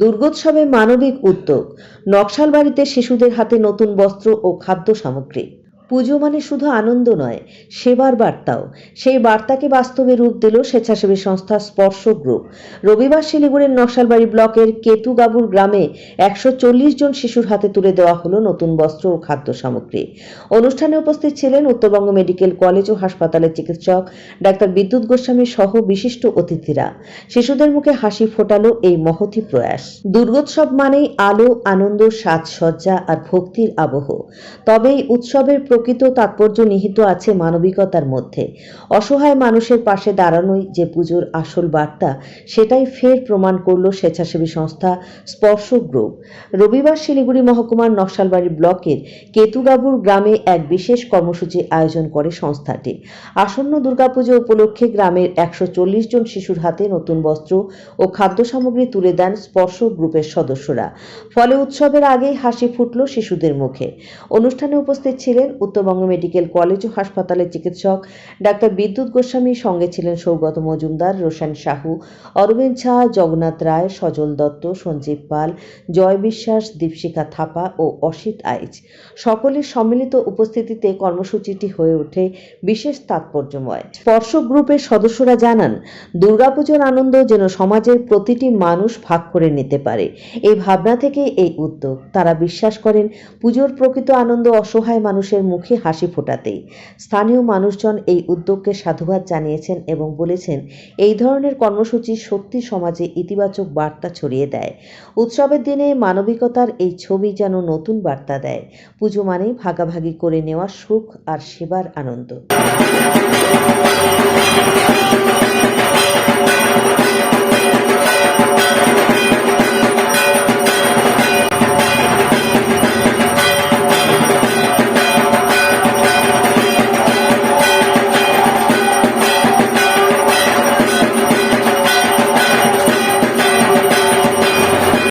দুর্গোৎসবে মানবিক উদ্যোগ নকশাল বাড়িতে শিশুদের হাতে নতুন বস্ত্র ও খাদ্য সামগ্রী। পুজো মানে শুধু আনন্দ নয়, সেবার বার্তাও। সেই বার্তাকে বাস্তবে রূপ দিল স্বেচ্ছাসেবী সংস্থা স্পর্শ গ্রুপ। রবিবার শিলিগুড়ির নকশালবাড়ি ব্লকের কেতুগাবুর গ্রামে একশো চল্লিশ জন শিশুর হাতে তুলে দেওয়া হলো নতুন বস্ত্র ও খাদ্য সামগ্রী। অনুষ্ঠানে উপস্থিত ছিলেন উত্তরবঙ্গ মেডিকেল কলেজ ও হাসপাতালের চিকিৎসক ডাক্তার বিদ্যুৎ গোস্বামী সহ বিশিষ্ট অতিথিরা। শিশুদের মুখে হাসি ফোটালো এই মহতি প্রয়াস। দুর্গোৎসব মানেই আলো, আনন্দ, সাজসজ্জা আর ভক্তির আবহ। তবে এই উৎসবের প্রকৃত তাৎপর্য নিহিত আছে মানবিকতার মধ্যে। অসহায় মানুষের পাশে দাঁড়ানোই যে পুজোর আসল বার্তা, সেটাই ফের প্রমাণ করল স্বেচ্ছাসেবী সংস্থা স্পর্শ গ্রুপ। রবিবার শিলিগুড়ি মহকুমার নকশালবাড়ি ব্লকের কেতুগাবুর গ্রামে এক বিশেষ কর্মসূচি আয়োজন করে সংস্থাটি। আসন্ন দুর্গাপুজো উপলক্ষে গ্রামের একশো চল্লিশ জন শিশুর হাতে নতুন বস্ত্র ও খাদ্য সামগ্রী তুলে দেন স্পর্শ গ্রুপের সদস্যরা। ফলে উৎসবের আগেই হাসি ফুটল শিশুদের মুখে। অনুষ্ঠানে উপস্থিত ছিলেন উত্তরবঙ্গ মেডিকেল কলেজ ও হাসপাতালের চিকিৎসক ডাক্তার বিদ্যুৎ গোস্বামী সঙ্গে ছিলেন সৌগত মজুমদার, রোশন সাহু, অরবিন্দ ঝা, জগন্নাথ রায়, সজল দত্ত, সঞ্জীব পাল, জয় বিশ্বাস, দীপশিখা থাপা ও অসিত আইচ। সকলের সম্মিলিত উপস্থিতিতে কর্মসূচিটি হয়ে ওঠে বিশেষ তাৎপর্যময়। স্পর্শ গ্রুপের সদস্যরা জানান, দুর্গাপুজোর আনন্দ যেন সমাজের প্রতিটি মানুষ ভাগ করে নিতে পারে। এই ভাবনা থেকে এই উদ্যোগ। তারা বিশ্বাস করেন, পুজোর প্রকৃত আনন্দ অসহায় মানুষের মুখে হাসি ফোটাতেই। স্থানীয় মানুষজন এই উদ্যোগকে সাধুবাদ জানিয়েছেন এবং বলেছেন, এই ধরনের কর্মসূচি সত্যি সমাজে ইতিবাচক বার্তা ছড়িয়ে দেয়। উৎসবের দিনে মানবিকতার এই ছবি যেন নতুন বার্তা দেয়। পুজো মানেই ভাগাভাগি করে নেওয়া সুখ আর সেবার আনন্দ।